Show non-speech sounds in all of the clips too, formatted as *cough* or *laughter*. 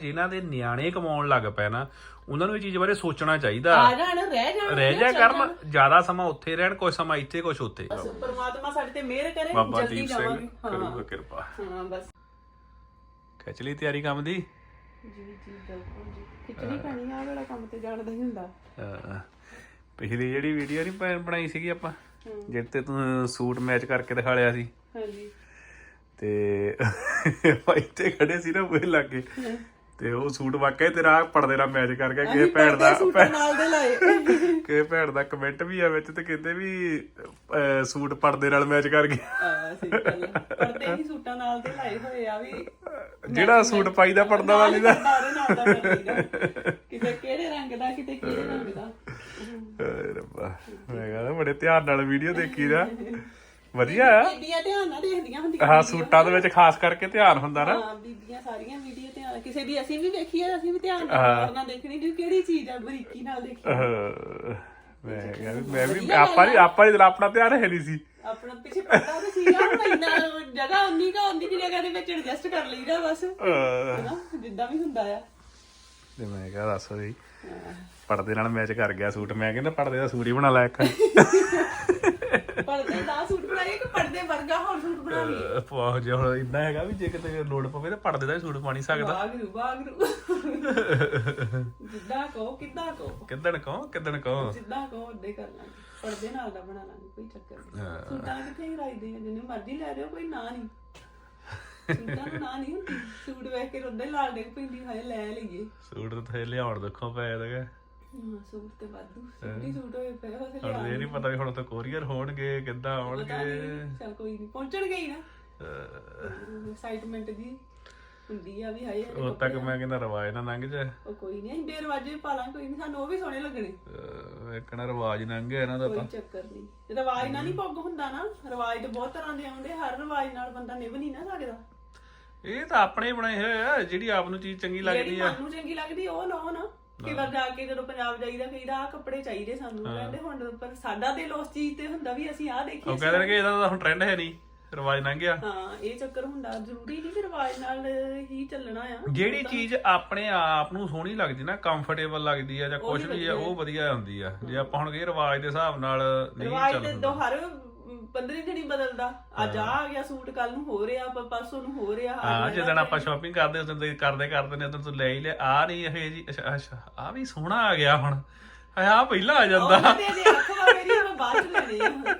ਇਹਨਾਂ ਦੇ ਨਿਆਣੇ ਕਮਾਉਣ ਲੱਗ ਪਏ ਨਾ ਉਹਨਾਂ ਨੂੰ ਇਹ ਚੀਜ਼ ਬਾਰੇ ਸੋਚਣਾ ਚਾਹੀਦਾ। ਆ ਜਾਣ ਰਹਿ ਜਾਣ ਰਹਿ ਜਾ ਕਰਨ ਜ਼ਿਆਦਾ ਸਮਾਂ ਉੱਥੇ ਰਹਿਣ ਕੁਝ ਸਮਾਂ ਇੱਥੇ ਕੁਝ ਉੱਥੇ। ਬਸ ਪਰਮਾਤਮਾ ਸਾਡੇ ਤੇ ਮਿਹਰ ਕਰੇ ਬਾਬਾ ਜਲਦੀ ਦੀਪ ਜਾਵਾਂਗੇ। ਸਿੰਘ ਹਾਂ। ਕਰੂਗਾ ਕਿਰਪਾ। ਹਾਂ ਬਸ। ਖਿੱਚ ਲਈ ਤਿਆਰੀ ਕੰਮ ਦੀ? ਜੀ ਜੀ ਬਿਲਕੁਲ ਜੀ। ਖਿੱਚਣੀ ਪੈਣੀ ਆ ਵਾਲਾ ਕੰਮ ਤੇ ਜਾਣ ਦਾ ਹੀ ਹੁੰਦਾ। ਅਹ ਪਿਛਲੀ ਜਿਹੜੀ ਵੀਡੀਓ ਨਹੀਂ ਬਣਾਈ ਸੀਗੀ ਆਪਾਂ ਜਿਹਦੇ ਤੇ ਤੂੰ ਸੂਟ ਮੈਚ ਕਰਕੇ ਦਿਖਾ ਲਿਆ ਸੀ। ਹਾਂਜੀ। ਤੇ ਭਾਈ ਤੇ ਖੜੇ ਸੀ ਨਾ ਉਹ ਲੱਗੇ। ਤੇ ਉਹ ਸੂਟ ਵਾਕਿਆ ਹੀ ਤੇਰਾ ਪਰਦੇ ਨਾਲ ਮੈਚ ਕਰ ਗਿਆ ਕਿਸੇ ਭੈਣ ਦਾ ਸੂਟ ਨਾਲ ਦੇ ਲਾਏ। *laughs* ਕਿਸੇ ਭੈਣ ਦਾ ਕਮੈਂਟ ਵੀ ਆ ਵਿੱਚ ਤੇ ਕਹਿੰਦੇ ਵੀ ਅਹ, ਸੂਟ ਪਰਦੇ ਨਾਲ ਮੈਚ ਕਰ ਗਿਆ। ਆ ਸਹੀ ਗੱਲ ਆ। ਪਰਦੇ ਸੂਟਾਂ ਨਾਲ ਦੇ ਲਾਏ ਹੋਏ ਆ ਵੀ। ਜਿਹੜਾ ਸੂਟ ਪਾਈਦਾ ਪਰਦਾ ਵਾਲੀ ਦਾ। ਨਾਲ। ਕਿਤੇ ਕਿਹੜੇ ਰੰਗ ਦਾ ਕਿਤੇ ਕਿਹੜੇ ਰੰਗ ਦਾ। ਹਾਏ ਰੱਬਾ। ਮੈਂ ਕਹਿੰਦਾ ਬੜੇ ਧਿਆਨ ਨਾਲ ਵੀਡੀਓ ਦੇਖੀ ਦਾ। ਵਧੀਆ ਆ। ਬੀਬੀਆਂ ਧਿਆਨ ਨਾਲ ਦੇਖਦੀਆਂ ਹੁੰਦੀਆਂ ਹਾਂ ਸੂਟਾਂ ਦੇ ਵਿੱਚ ਖਾਸ ਕਰਕੇ ਧਿਆਨ ਹੁੰਦਾ ਨਾ। ਹਾਂ ਬੀਬੀਆਂ ਸਾਰੀਆਂ ਵੀਡੀਓ ਧਿਆਨ ਕਿਸੇ ਦੀ ਅਸੀਂ ਵੀ ਵੇਖੀ ਆ ਅਸੀਂ ਵੀ ਧਿਆਨ ਨਾਲ ਕਰਨਾ ਦੇਖਣੀ ਕਿ ਕਿਹੜੀ ਚੀਜ਼ ਆ ਬਰੀਕੀ ਨਾਲ ਦੇਖੀ। ਮੈਂ ਕਿਹਾ ਵੀ ਮੈਂ ਵੀ ਆਪਾਂ ਨਹੀਂ ਆਪਾਂ ਨਹੀਂ ਆਪਣਾ ਧਿਆਨ ਹੈ ਨਹੀਂ ਸੀ। ਆਪਣਾ ਪਿੱਛੇ ਪਤਾ ਤਾਂ ਸੀਗਾ ਹੁਣ ਇੰਨਾ ਜਗ੍ਹਾ ਉਨੀ ਕਾ ਉਨੀ ਦੀ ਜਗ੍ਹਾ ਦੇ ਵਿੱਚ ਐਡਜਸਟ ਕਰ ਲਈਦਾ ਬਸ। ਜਿੱਦਾਂ ਵੀ ਹੁੰਦਾ ਆ। ਤੇ ਮੈਂ ਕਿਹਾ ਦੱਸ ਬਈ ਪਰਦੇ ਨਾਲ ਮੈਚ ਕਰ ਗਿਆ ਸੂਟ। ਮੈਂ ਕਹਿੰਦਾ ਪਰਦੇ ਦਾ ਸੂਟ ਹੀ ਬਣਾ ਲੈ ਇੱਕ। *laughs* ਪਰਦੇ ਦਾ ਸੂਟ ਬਣਾਈਏ ਕਿ ਪਰਦੇ ਵਰਗਾ ਹੋਰ ਸੂਟ ਬਣਾ ਲਈਏ? ਪਵਾਹ ਜਿਹਾ ਹੁਣ ਇੰਨਾ ਹੈਗਾ ਵੀ ਜੇ ਕਿਤੇ ਲੋੜ ਪਵੇ ਤਾਂ ਪਰਦੇ ਦਾ ਹੀ ਸੂਟ ਪਾ ਨਹੀਂ ਸਕਦਾ। ਬਾਗਰੂ ਬਾਗਰੂ ਜਿੱਦਾਂ ਕਹੋ ਕਿੱਦਾਂ ਕਹੋ। ਕਿੱਦਣ ਕਹੋ ਕਿੱਦਣ ਕਹੋ। ਜਿੱਦਾਂ ਕਹੋ ਉੱਦੇ ਕਰ ਲਾਂਗੇ। ਪਰਦੇ ਨਾਲ ਦਾ ਬਣਾ ਲਾਂਗੇ ਕੋਈ ਚੱਕਰ ਨਹੀਂ। ਸੂਟਾਂ ਕਿੱਥੇ ਹੀ ਰਾਈਦੇ ਆ ਜਿੰਨੇ ਮਰਜ਼ੀ ਲੈ ਲਿਓ ਕੋਈ ਨਾ ਨਹੀਂ। ਸੂਟਾਂ ਨੂੰ ਨਾ ਨਹੀਂ ਹੁੰਦੀ। ਸੂਟ ਵੇਖ ਕੇ ਰੋਦੇ ਲਾਲ ਡਿੱਗ ਪੈਂਦੀ ਹਾਏ ਲੈ ਲਈਏ। ਸੂਟ ਤਾਂ ਥੇ ਲਿਆਉਣ ਦੇਖੋ ਪਏ ਹਾਂ ਸੂਟ ਤੇ ਵਾਧੂ ਸੂਟੀ ਸੂਟ ਹੋਏ ਪਏ ਹੋ ਤੇ ਹੁਣ ਇਹ ਨਹੀਂ ਪਤਾ ਵੀ ਹੁਣ ਤਾਂ ਕੋਰੀਅਰ ਹੋਣਗੇ ਕਿੱਦਾਂ ਆਉਣਗੇ। ਚਲ ਕੋਈ ਨਹੀਂ ਪਹੁੰਚਣਗੇ ਹੀ ਨਾ। ਐਕਸਾਈਟਮੈਂਟ ਦੀ ਹੁੰਦੀ ਆ ਵੀ ਹਾਏ ਉਦੋਂ ਤੱਕ ਮੈਂ ਕਹਿੰਦਾ ਰਵਾਜ ਨਾ ਲੰਘ ਜਾ ਉਹ ਕੋਈ ਨਹੀਂ ਅਸੀਂ ਬੇਰਵਾਜੇ ਪਾ ਲਾਂਗੇ ਕੋਈ ਨਹੀਂ ਸਾਨੂੰ ਉਹ ਵੀ ਸੋਹਣੇ ਲੱਗਣੇ। ਵੇਖਣਾ ਰਵਾਜ ਲੰਘ ਇਹਨਾਂ ਦਾ ਕੋਈ ਚੱਕਰ ਨਹੀਂ ਰਿਵਾਜ ਨਾਲ ਨਹੀਂ ਪੱਗ ਹੁੰਦਾ ਨਾ ਰਿਵਾਜ ਤੇ ਬਹੁਤ ਤਰ੍ਹਾਂ ਦੇ ਆਉਂਦੇ ਹਰ ਰਿਵਾਜ ਨਾਲ ਬੰਦਾ ਨਿਭ ਨਹੀਂ ਨਾ ਸਕਦਾ। ਇਹ ਤਾਂ ਆਪਣੇ ਹੀ ਬਣਾਏ ਹੋਏ ਆ ਜਿਹੜੀ ਆਪ ਨੂੰ ਚੀਜ਼ ਚੰਗੀ ਲੱਗਦੀ ਜਿਹੜੀ ਆ। ਮਨ ਨੂੰ ਚੰਗੀ ਲੱਗਦੀ ਉਹ ਲਓ ਨਾ। ਕਈ ਵਾਰ ਜਾ ਕੇ ਜਦੋਂ ਪੰਜਾਬ ਜਾਈਦਾ ਕਈਦਾ ਆ ਕੱਪੜੇ ਚਾਹੀਦੇ ਸਾਨੂੰ। ਕਹਿੰਦੇ ਹੁਣ ਪਰ ਸਾਡਾ ਦਿਲ ਉਸ ਚੀਜ਼ ਤੇ ਹੁੰਦਾ ਵੀ ਅਸੀਂ ਆ ਦੇਖੀਏ ਉਹ ਕਹਿੰਦੇ ਨੇ ਕਿ ਇਹਦਾ ਤਾਂ ਹੁਣ ਟ੍ਰੈਂਡ ਹੈ ਨਹੀਂ ਰਵਾਜ ਲੰਘ ਗਿਆ। ਹਾਂ ਇਹ ਚੱਕਰ ਹੁੰਦਾ ਜ਼ਰੂਰੀ ਨਹੀਂ ਕਿ ਰਿਵਾਜ ਨਾਲ ਹੀ ਚੱਲਣਾ ਆ। ਜਿਹੜੀ ਚੀਜ਼ ਆਪਣੇ ਆਪ ਨੂੰ ਸੋਹਣੀ ਲੱਗਦੀ ਨਾ ਕੰਫਰਟੇਬਲ ਲੱਗਦੀ ਆ ਜਾਂ ਕੁਝ ਵੀ ਆ ਉਹ ਵਧੀਆ ਹੁੰਦੀ ਆ। ਜੇ ਆਪਾਂ ਹੁਣ ਕਹੇ ਰਿਵਾਜ ਦੇ ਹਿਸਾਬ ਨਾਲ ਨਹੀਂ ਰਿਵਾਜ ਚੱਲ ਤੇ ਦੋ ਹਰ 15 ਦਿਨ ਹੀ ਬਦਲਦਾ। ਅੱਜ ਆ ਆ ਗਿਆ ਸੂਟ ਕੱਲ ਨੂੰ ਹੋ ਰਿਹਾ ਪ- ਪਰਸੋਂ ਨੂੰ ਹੋ ਰਿਹਾ ਹਾਂ ਜਦੋਂ ਆਪਾਂ ਸ਼ਾਪਿੰਗ ਕਰਦੇ ਉਸ ਦਿਨ ਕਰਦੇ ਕਰਦੇ ਨੇ ਉਦੋਂ ਤੂੰ ਲੈ ਹੀ ਲਿਆ। ਆ ਨਹੀਂ ਇਹ ਜੀ ਅੱਛਾ ਅੱਛਾ ਆ ਵੀ ਸੋਹਣਾ ਆ ਗਿਆ ਹੁਣ। ਆ ਪਹਿਲਾਂ ਆ ਜਾਂਦਾ। ਉਹਨਾਂ ਦੇ ਦੇ ਅੱਖ ਵਾ ਮੇਰੀ ਮੈਂ ਬਾਅਦ ਚ ਲੈਣੀ ਆ।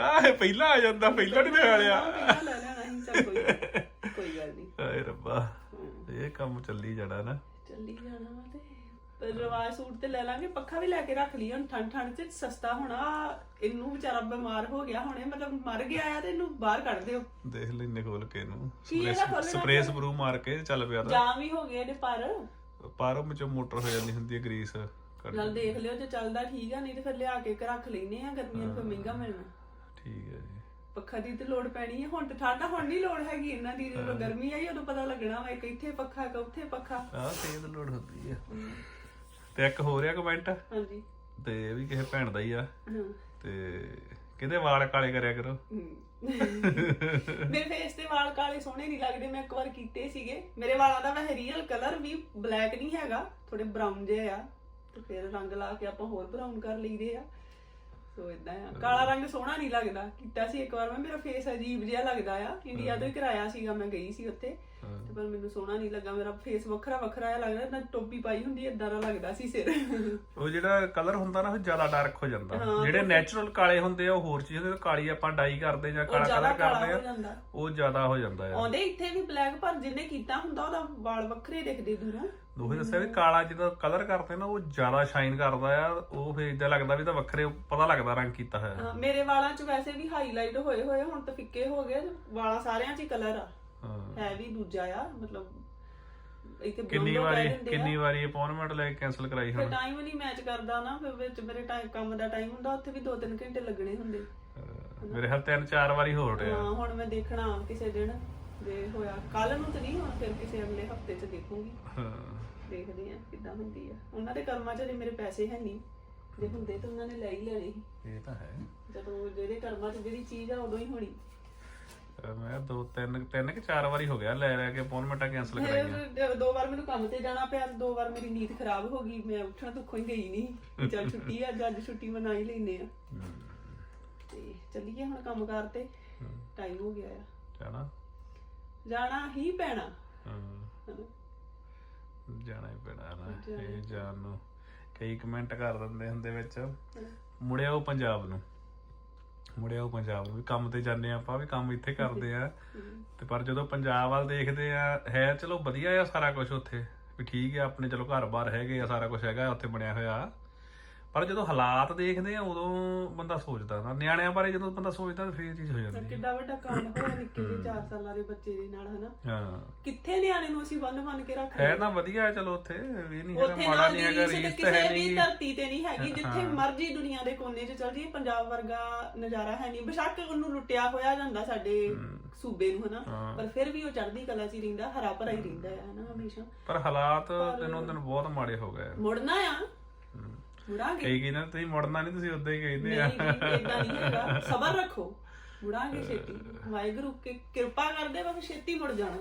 ਆ ਇਹ ਪਹਿਲਾਂ ਆ ਜਾਂਦਾ ਪਹਿਲਾਂ ਨਹੀਂ ਲਿਆ ਪਹਿਲਾਂ ਲੈ ਲੈਣਾ ਚੱਲ ਕੋਈ ਕੋਈ ਗੱਲ ਨਹੀਂ ਹਾਏ ਰੱਬਾ ਇਹ ਕੰਮ ਚੱਲੀ ਜਾਣਾ ਨਾ। ਚੱਲੀ ਜਾਣਾ ਵਾ ਤੇ। ਰਿਵਾਜ ਸੂਟ ਤੇ ਲੈ ਲਾਂਗੇ ਪੱਖਾ ਵੀ ਲੈ ਕੇ ਰੱਖ ਲਈ ਹੁਣ ਠੰਡ ਠੰਡ ਚ ਸਸਤਾ ਹੋਣਾ ਇਹਨੂੰ ਵਿਚਾਰਾ ਬਿਮਾਰ ਹੋ ਗਿਆ ਹੁਣੇ ਮਤਲਬ ਮਰ ਗਿਆ ਆ ਤੇ ਇਹਨੂੰ ਬਾਹਰ ਕੱਢ ਦਿਓ। ਦੇਖ ਲੈਨੇ ਖੋਲ ਕੇ ਇਹਨੂੰ। ਕੀ ਇਹਦਾ ਸਪਰੇਅ ਸਪਰੂ ਮਾਰ ਕੇ ਚੱਲ ਪਿਆ ਤਾਂ ਜਾਮ ਵੀ ਹੋ ਗਏ ਇਹਦੇ ਪਰ। ਪਾਰੋਂ ਵਿੱਚੋਂ ਮੋਟਰ ਹੋ ਜਾਂਦੀ ਹੁੰਦੀ ਹੈ ਗਰੀਸ ਨਾਲ ਦੇਖ ਲਿਓ ਜੇ ਚੱਲਦਾ ਠੀਕ ਆ ਨਹੀਂ ਤੇ ਫਿਰ ਲਿਆ ਕੇ ਰੱਖ ਲੈਨੇ ਆ ਗਰਮੀਆਂ ਫਿਰ ਮਹਿੰਗਾ ਮਿਲਣਾ। ਠੀਕ ਹੈ ਜੀ। ਪੱਖਾ ਦੀ ਤੇ ਲੋੜ ਪੈਣੀ ਹੈ ਹੁਣ ਤੇ ਠੰਡਾ ਹੁਣ ਨਹੀਂ ਲੋੜ ਹੈਗੀ ਇਹਨਾਂ ਦੀ ਜਦੋਂ ਗਰਮੀ ਆਈ ਉਦੋਂ ਪਤਾ ਲੱਗਣਾ ਵਾ ਇੱਕ ਇੱਥੇ ਪੱਖਾ ਇੱਕ ਉੱਥੇ ਪੱਖਾ। ਆਹ ਤੇ ਤਾਂ ਲੋੜ ਹੁੰਦੀ ਆ। ਤੇ ਇੱਕ ਹੋ ਰਿਹਾ ਕਮੈਂਟ ਹਾਂਜੀ। ਤੇ ਇਹ ਵੀ ਕਿਸੇ ਭੈਣ ਦਾ ਹੀ ਆ। ਹਾਂ। ਤੇ ਕਿਹਦੇ ਵਾਲ ਕਾਲੇ ਕਰਿਆ ਕਰੋ। ਮੇਰੇ ਫੇਸ ਤੇ ਵਾਲ ਕਾਲੇ ਸੋਹਣੇ ਨਹੀਂ ਲੱਗਦੇ ਮੈਂ ਇੱਕ ਵਾਰ ਕੀਤੇ ਸੀਗੇ। ਮੇਰੇ ਵਾਲਾਂ ਦਾ ਵੈਸੇ ਰੀਅਲ ਕਲਰ ਵੀ ਬਲੈਕ ਨਹੀਂ ਹੈਗਾ ਥੋੜੇ ਬਰਾਊਨ ਜਿਹੇ ਆ। ਤੇ ਫਿਰ ਰੰਗ ਲਾ ਕੇ ਆਪਾਂ ਹੋਰ ਬਰਾਊਨ ਕਰ ਲਈਦੇ ਆ। ਸੋ ਇਦਾਂ ਆ। ਕਾਲਾ ਰੰਗ ਸੋਹਣਾ ਨਹੀਂ ਲੱਗਦਾ। ਕੀਤਾ ਸੀ ਇੱਕ ਵਾਰ ਮੈਂ ਮੇਰਾ ਫੇਸ ਅਜੀਬ ਜਿਹਾ ਲੱਗਦਾ ਆ। ਇੰਡੀਆ ਤੋਂ ਹੀ ਕਰਾਇਆ ਸੀਗਾ ਮੈਂ ਗਈ ਸੀ ਉੱਥੇ। ਤੇ ਪਰ ਮੈਨੂੰ ਸੋਹਣਾ ਨਹੀਂ ਲੱਗਾ। ਮੇਰਾ ਫੇਸ ਵੱਖਰਾ ਵੱਖਰਾ ਜਿਹਾ ਲੱਗਦਾ ਨਾ ਟੋਪੀ ਪਾਈ ਹੁੰਦੀ ਏਦਾਂ ਦਾ ਲੱਗਦਾ ਸੀ ਸਿਰ। ਉਹ ਜਿਹੜਾ ਕਲਰ ਹੁੰਦਾ ਨਾ ਉਹ ਜ਼ਿਆਦਾ ਡਾਰਕ ਹੋ ਜਾਂਦਾ। ਜਿਹੜੇ ਨੈਚੁਰਲ ਕਾਲੇ ਹੁੰਦੇ ਆ ਉਹ ਹੋਰ ਚੀਜ਼ ਹੁੰਦੀ ਆ, ਕਾਲੀ ਆਪਾਂ ਡਾਈ ਕਰਦੇ ਜਾਂ ਕਾਲਾ ਕਲਰ ਕਾਲਾ ਕਰਦੇ ਆ ਉਹ ਜ਼ਿਆਦਾ ਹੋ ਜਾਂਦਾ ਆ। ਆਉਂਦੇ ਇੱਥੇ ਵੀ ਬਲੈਕ ਪਰ ਜਿਹਨੇ ਕੀਤਾ ਹੁੰਦਾ ਉਹਦਾ ਵਾਲ ਵੱਖਰੇ ਦਿਖਦੇ ਦੂਰੋਂ। ਉਹ ਦੱਸਿਆ ਵੀ ਕਾਲਾ ਜਦੋਂ ਕਲਰ ਕਰਦੇ ਨਾ ਉਹ ਜ਼ਿਆਦਾ ਸ਼ਾਈਨ ਕਰਦਾ ਆ ਉਹ ਫੇਰ ਇਦਾਂ ਲੱਗਦਾ ਵੀ ਤਾਂ ਵੱਖਰੇ ਪਤਾ ਲੱਗਦਾ ਰੰਗ ਕੀਤਾ ਹੋਇਆ। ਹਾਂ, ਮੇਰੇ ਵਾਲਾਂ 'ਚ ਵੈਸੇ ਵੀ ਹਾਈਲਾਈਟ ਹੋਏ ਹੋਏ ਹੁਣ ਤਾਂ ਫਿੱਕੇ ਹੋ ਗਏ ਵਾਲਾਂ ਸਾਰਿਆਂ 'ਚ ਹੀ ਕਲਰ ਆ। ਹਾਂ। ਹੈ ਵੀ ਦੂਜਾ ਆ ਮਤਲਬ ਇੱਥੇ ਕਿੰਨੀ blonde ਵਾਰੀ ਕਹਿ ਦਿੰਦੇ ਆ। ਕਿੰਨੀ ਵਾਰੀ ਅਪਾਇੰਟਮੈਂਟ ਲੈ ਕੇ ਕੈਨਸਲ ਕਰਾਈ ਫਿਰ ਹੁਣ? ਟਾਈਮ ਨਹੀਂ ਮੈਚ ਕਰਦਾ ਨਾ ਫਿਰ ਵਿੱਚ ਮੇਰੇ ਟਾਈਮ ਕੰਮ ਦਾ ਟਾਈਮ ਹੁੰਦਾ ਉੱਥੇ ਵੀ 2-3 ਘੰਟੇ ਲੱਗਣੇ ਹੁੰਦੇ। ਅਹ ਮੇਰੇ ਹਾਲ ਤਿੰਨ ਚਾਰ ਵਾਰੀ ਹੋ ਰਿਹਾ। ਹਾਂ ਹੁਣ ਮੈਂ ਦੇਖਣਾ ਕਿਸੇ ਦਿਨ ਜੇ ਹੋਇਆ। ਕੱਲ ਨੂੰ ਤਾਂ ਨਹੀਂ ਹੁਣ ਫਿਰ ਕਿਸੇ ਅਗਲੇ ਹਫ਼ਤੇ 'ਚ ਦੇਖੂੰਗੀ। ਹਾਂ। ਦੇਖਦੇ ਆ ਕਿੱਦਾਂ ਹੁੰਦੀ ਆ। ਉਹਨਾਂ ਦੇ ਕਰਮਾਂ 'ਚ ਜੇ ਮੇਰੇ ਪੈਸੇ ਹੈ ਨਹੀਂ। ਜੇ ਹੁੰਦੇ ਤਾਂ ਉਹਨਾਂ ਨੇ ਲੈ ਹੀ ਲੈਣੇ ਸੀ। ਇਹ ਤਾਂ ਹੈ। ਜਦੋਂ ਜਿਹਦੇ ਕਰਮਾਂ 'ਚ ਜਿਹੜੀ ਚੀਜ਼ ਆ ਉਦੋਂ ਹੀ ਹੋਣੀ। ਅਹ ਮੈਂ ਦੋ ਤਿੰਨ ਤਿੰਨ ਕਿ ਚਾਰ ਵਾਰੀ ਹੋ ਗਿਆ ਲੈ ਲੈ ਕੇ ਅਪਾਇੰਟਮੈਂਟਾਂ ਕੈਨਸਲ ਕਰਾਈਆਂ। ਫਿਰ ਦੋ ਵਾਰ ਮੈਨੂੰ ਕੰਮ ਤੇ ਜਾਣਾ ਪਿਆ ਦੋ ਵਾਰ ਮੇਰੀ ਨੀਂਦ ਖਰਾਬ ਹੋ ਗਈ ਮੈਂ ਉੱਠਣ ਤੋਂ ਹੀ ਗਈ ਨਹੀਂ। ਚੱਲ ਛੁੱਟੀ ਆ ਅੱਜ ਅੱਜ ਛੁੱਟੀ ਮਨਾ ਹੀ ਲੈਨੇ ਆ। ਤੇ ਚੱਲੀਏ ਹੁਣ ਕੰਮ ਤੇ। ਟਾਈਮ ਹੋ ਗਿਆ ਆ। ਜਾਣਾ? ਜਾਣਾ ਹੀ ਪੈਣਾ। ਹਾਂ। ਹਨਾ। ਜਾਣਾ ਹੀ ਪੈਣਾ ਨਾ ਇਹ ਜਾਣ ਨੂੰ ਕਈ ਕਮੈਂਟ ਕਰ ਦਿੰਦੇ ਹੁੰਦੇ ਵਿੱਚ। ਮੁੜਿਆ ਉਹ ਪੰਜਾਬ ਨੂੰ। ਮੁੜਿਆ ਉਹ ਪੰਜਾਬ ਨੂੰ। ਵੀ ਕੰਮ ਤੇ ਜਾਂਦੇ ਆ ਆਪਾਂ ਵੀ ਕੰਮ ਇੱਥੇ ਕਰਦੇ ਆ। ਤੇ ਪਰ ਜਦੋਂ ਪੰਜਾਬ ਵੱਲ ਦੇਖਦੇ ਆ ਹੈ ਚਲੋ ਵਧੀਆ ਆ ਸਾਰਾ ਕੁਝ ਉੱਥੇ। ਵੀ ਠੀਕ ਆ ਆਪਣੇ ਚਲੋ ਘਰ-ਬਾਰ ਹੈਗੇ ਆ ਸਾਰਾ ਕੁਝ ਹੈਗਾ ਉੱਥੇ ਬਣਿਆ ਹੋਇਆ। ਪਰ ਜਦੋਂ ਹਾਲਾਤ ਦੇਖਦੇ ਆ ਉਦੋਂ ਬੰਦਾ ਸੋਚਦਾ ਨਾ। ਨਿਆਣਿਆਂ ਬਾਰੇ ਜਦੋਂ ਬੰਦਾ ਸੋਚਦਾ ਤਾਂ ਫੇਰ ਚੀਜ਼ ਹੋ ਜਾਂਦੀ ਹੈ। ਕਿੱਡਾ ਵੱਡਾ ਕਾਂਡ ਹੋਇਆ ਨਿੱਕੇ ਜਿਹੇ 4 ਸਾਲਾਂ ਦੇ ਬੱਚੇ ਦੇ ਨਾਲ ਹਨਾ? ਹਾਂ। ਕਿੱਥੇ ਨਿਆਣੇ ਨੂੰ ਅਸੀਂ ਬੰਨ ਬੰਨ ਕੇ ਰੱਖ ਹੈ ਨਾ ਵਧੀਆ ਹੈ ਚਲੋ ਉੱਥੇ। ਇਹ ਨਹੀਂ ਹੈਗਾ ਉੱਥੇ ਮਾੜਾ ਨਾ ਨਹੀਂ ਹੈਗਾ ਰੀਸ ਤੇ ਰੀਸ ਤਾਂ ਹੈ ਕਿਸੇ ਵੀ ਨਹੀਂ ਧਰਤੀ ਤੇ ਨਹੀਂ ਹੈਗੀ ਜਿੱਥੇ ਮਰਜ਼ੀ ਦੁਨੀਆ ਦੇ ਕੋਨੇ 'ਚ ਚਲ ਜਾਈਏ ਪੰਜਾਬ ਵਰਗਾ ਨਜ਼ਾਰਾ ਹੈ ਨਹੀਂ। ਬੇਸ਼ੱਕ ਉਹਨੂੰ ਲੁੱਟਿਆ ਹੋਇਆ ਜਾਂਦਾ ਸਾਡੇ ਸੂਬੇ ਨੂੰ ਹਨਾ? ਪਰ ਫਿਰ ਵੀ ਉਹ ਚੜ੍ਹਦੀ ਕਲਾ 'ਚ ਹੀ ਰਹਿੰਦਾ ਹਰਾ ਭਰਾ ਹੀ ਰਹਿੰਦਾ ਹੈ ਹਨਾ ਹਮੇਸ਼ਾ। ਪਰ ਹਾਲਾਤ ਦਿਨੋਂ ਦਿਨ ਬਹੁਤ ਮਾੜੇ ਹੋ ਗਏ ਮੁੜਨਾ ਆ। ਮੁੜਾਂਗੇ ਕਈ ਕਹਿੰਦੇ ਤੁਸੀਂ ਮੁੜਨਾ ਨਹੀਂ ਤੁਸੀਂ ਉਦਾਂ ਹੀ ਕਹਿੰਦੇ ਆ। ਨਹੀਂ ਇਦਾਂ ਨਹੀਂ ਹੈਗਾ। ਸਬਰ ਰੱਖੋ। ਮੁੜਾਂਗੇ ਛੇਤੀ। ਵਾਹਿਗੁਰੂ ਕਿ ਕਿਰਪਾ ਕਰਦੇ ਬਸ ਛੇਤੀ ਮੁੜ ਜਾਣਾ।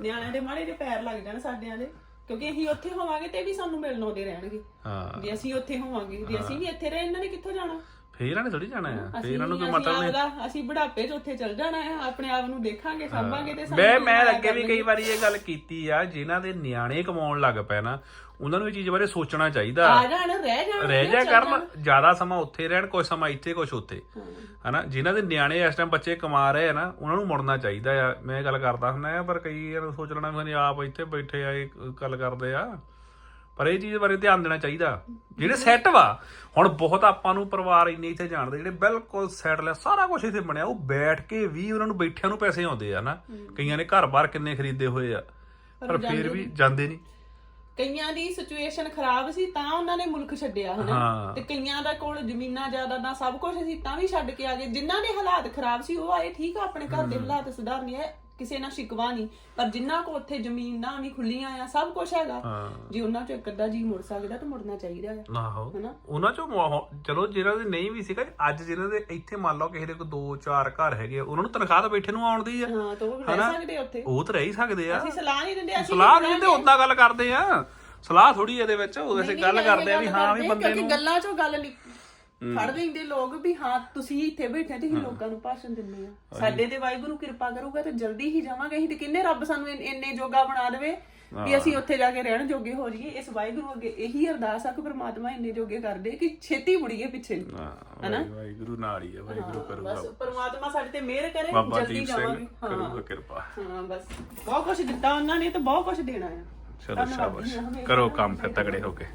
ਨਿਆਣਿਆਂ ਦੇ ਮਾੜੇ ਜਿਹੇ ਪੈਰ ਲੱਗ ਜਾਣ ਸਾਡਿਆਂ ਦੇ ਕਿਉਂਕਿ ਅਸੀਂ ਉੱਥੇ ਹੋਵਾਂਗੇ ਤੇ ਵੀ ਸਾਨੂੰ ਮਿਲਣ ਆਉਂਦੇ ਰਹਿਣਗੇ। ਹਾਂ। ਜੇ ਅਸੀਂ ਉੱਥੇ ਹੋਵਾਂਗੇ ਜੇ ਅਸੀਂ ਵੀ ਇੱਥੇ ਰਹੇ ਇਹਨਾਂ ਨੇ ਕਿੱਥੋਂ ਜਾਣਾ? ਫੇਰ ਇਹਨਾਂ ਨੇ ਥੋੜੀ ਜਾਣਾ ਆ। ਫੇਰ ਇਹਨਾਂ ਨੂੰ ਕੋਈ ਮਤਲਬ ਨਹੀਂ। ਅਸੀਂ ਬੁਢਾਪੇ 'ਚ ਉੱਥੇ ਚੱਲ ਜਾਣਾ ਹੈ ਆਪਣੇ ਆਪ ਨੂੰ ਦੇਖਾਂਗੇ ਸਾਂਭਾਂਗੇ ਤੇ ਸਾਨੂੰ ਮੈਂ ਮੈਂ ਅੱਗੇ ਵੀ। ਕਈ ਵਾਰੀ ਇਹ ਗੱਲ ਕੀਤੀ ਆ ਜਿਨ੍ਹਾਂ ਦੇ ਨਿਆਣੇ ਕਮਾਉਣ ਲੱਗ ਪਏ ਨਾ ਉਹਨਾਂ ਨੂੰ ਇਹ ਚੀਜ਼ ਬਾਰੇ ਸੋਚਣਾ ਚਾਹੀਦਾ। ਆ ਜਾਣ ਰਹਿ ਜਾਣ ਰਹਿ ਜਾ ਕਰਨ ਜ਼ਿਆਦਾ ਸਮਾਂ ਉੱਥੇ ਰਹਿਣ ਕੁਝ ਸਮਾਂ ਇੱਥੇ ਕੁਝ ਉੱਥੇ। ਹਨਾ ਜਿਨ੍ਹਾਂ ਦੇ ਨਿਆਣੇ ਇਸ ਟਾਈਮ ਬੱਚੇ ਕਮਾ ਰਹੇ ਆ ਨਾ ਉਹਨਾਂ ਨੂੰ ਮੁੜਨਾ ਚਾਹੀਦਾ ਆ। ਮੈਂ ਇਹ ਗੱਲ ਕਰਦਾ ਹੁੰਦਾ ਆ ਪਰ ਕਈ ਯਾਰ ਸੋਚ ਲੈਣਾ ਵੀ ਆਪ ਇੱਥੇ ਬੈਠੇ ਆ ਇਹ ਗੱਲ ਕਰਦੇ ਆ। ਪਰ ਇਹ ਚੀਜ਼ ਬਾਰੇ ਧਿਆਨ ਦੇਣਾ ਚਾਹੀਦਾ। ਜਿਹੜੇ ਸੈੱਟ ਵਾ ਹੁਣ ਬਹੁਤ ਆਪਾਂ ਨੂੰ ਪਰਿਵਾਰ ਇੰਨੇ ਇੱਥੇ ਜਾਣਦੇ ਜਿਹੜੇ ਬਿਲਕੁਲ ਸੈਟਲ ਆ ਸਾਰਾ ਕੁਝ ਇੱਥੇ ਬਣਿਆ। ਉਹ ਬੈਠ ਕੇ ਵੀ ਉਹਨਾਂ ਨੂੰ ਬੈਠਿਆਂ ਨੂੰ ਪੈਸੇ ਆਉਂਦੇ ਆ ਨਾ। ਕਈਆਂ ਨੇ ਘਰ-ਬਾਰ ਕਿੰਨੇ ਖਰੀਦੇ ਹੋਏ ਆ। ਪਰ ਫਿਰ ਵੀ ਜਾਂਦੇ ਨਹੀਂ ਕਈਆਂ ਦੀ ਸਿਚੁਏਸ਼ਨ ਖਰਾਬ ਸੀ ਤਾਂ ਉਹਨਾਂ ਨੇ ਮੁਲਕ ਛੱਡਿਆ ਹਨਾ। ਹਾਂ। ਤੇ ਕਈਆਂ ਦਾ ਕੋਲ ਜ਼ਮੀਨਾਂ ਜਾਇਦਾਦਾਂ ਸਭ ਕੁਝ ਸੀ ਤਾਂ ਵੀ ਛੱਡ ਕੇ ਆ ਗਏ। ਜਿਨ੍ਹਾਂ ਦੇ ਹਾਲਾਤ ਖਰਾਬ ਸੀ ਉਹ ਆਏ ਠੀਕ ਆ ਆਪਣੇ ਘਰ ਦੇ ਹਾਲਾਤ ਸੁਧਾਰਨੇ ਆ ਕਿਸੇ ਨਾਲ ਸ਼ਿਕਵਾ ਨਹੀਂ ਪਰ ਜਿਨ੍ਹਾਂ ਕੋ ਉੱਥੇ ਜ਼ਮੀਨਾਂ ਵੀ ਖੁੱਲੀਆਂ ਆ ਸਭ ਕੁਝ ਹੈਗਾ ਹਾਂ। ਜੇ ਉਹਨਾਂ ਚੋਂ ਇੱਕ ਅੱਧਾ ਜੀ ਮੁੜ ਸਕਦਾ ਤਾਂ ਮੁੜਨਾ ਚਾਹੀਦਾ ਆ ਆਹੋ ਹਨਾ? ਉਹਨਾਂ ਚੋਂ ਚਲੋ ਜਿਹਨਾਂ ਦੇ ਨਹੀਂ ਵੀ ਸੀਗਾ ਅੱਜ ਜਿਹਨਾਂ ਦੇ ਇੱਥੇ ਮੰਨ ਲਓ ਕਿਸੇ ਦੇ ਦੋ ਚਾਰ ਘਰ ਹੈਗੇ ਆ, ਉਹਨਾਂ ਨੂੰ ਤਨਖਾਹ ਤਾਂ ਬੈਠੇ ਨੂੰ ਆਉਂਦੀ ਆ। ਹਾਂ ਤਾਂ ਉਹ ਰਹਿ ਸਕਦੇ ਉੱਥੇ। ਉਹ ਤਾਂ ਰਹਿ ਹੀ ਸਕਦੇ ਆ। ਅਸੀਂ ਸਲਾਹ ਨਹੀਂ ਦਿੰਦੇ ਅਸੀਂ ਸਲਾਹ ਨਹੀਂ ਤੇ ਉਦਾਂ ਗੱਲ ਕਰਦੇ ਆ। ਸਲਾਹ ਥੋੜੀ ਇਹਦੇ ਵਿੱਚ ਉਹ ਵੈਸੇ ਗੱਲ ਕਰਦੇ ਆ ਵੀ ਹਾਂ ਵੀ ਬੰਦੇ ਕਿਉਂਕਿ ਨੂੰ ਗੱਲਾਂ ਚੋਂ ਗੱਲ ਨਿਕ- ਫੜ ਲੈਂਦੇ ਲੋਕ ਵੀ ਹਾਂ ਤੁਸੀਂ ਇੱਥੇ ਬੈਠੇ ਤੁਸੀਂ ਲੋਕਾਂ ਨੂੰ ਭਾਸ਼ਣ ਦਿੰਦੇ ਆ। ਸਾਡੇ ਤੇ ਵਾਹਿਗੁਰੂ ਕਿਰਪਾ ਕਰੂਗਾ ਤੇ ਜਲਦੀ ਹੀ ਜਾਵਾਂਗੇ ਅਸੀਂ ਤੇ ਕਿੰਨੇ ਰੱਬ ਸਾਨੂੰ ਇੰਨ- ਇੰਨੇ ਜੋਗਾ ਬਣਾ ਦੇਵੇ ਵੀ ਅਸੀਂ ਉੱਥੇ ਜਾ ਕੇ ਰਹਿਣ ਜੋਗੇ ਹੋ ਜਾਈਏ। ਇਸ ਵਾਹਿਗੁਰੂ ਅੱਗੇ ਇਹੀ ਅਰਦਾਸ ਆ ਕਿ ਪ੍ਰਮਾਤਮਾ ਇੰਨੇ ਜੋਗੇ ਕਰ ਦੇ ਕਿ ਛੇਤੀ ਮੁੜੀਏ ਪਿੱਛੇ। ਨੂੰ। ਹਾਂ ਵਾਹਿਗੁਰੂ ਨਾਲ ਹੀ ਆ ਵਾਹਿਗੁਰੂ ਕਰੂਗਾ। ਬਸ ਪ੍ਰਮਾਤਮਾ ਸਾਡੇ ਤੇ ਮਿਹਰ ਕਰੇ ਬਾਬਾ ਜਲਦੀ ਦੀਪ ਜਾਵਾਂਗੇ। ਸਿੰਘ ਹਾਂ। ਕਰੂਗਾ ਕਿਰਪਾ। ਹਾਂ ਬਸ। ਬਹੁਤ ਕੁਝ ਦਿੱਤਾ ਉਹਨਾਂ ਨੇ ਤੇ ਬਹੁਤ ਕੁਝ ਦੇਣਾ ਆ। ਚਲੋ ਸ਼ਾਬਾਸ਼। ਕਰੋ ਕੰਮ ਫਿਰ ਤਗੜੇ ਹੋ ਕੇ।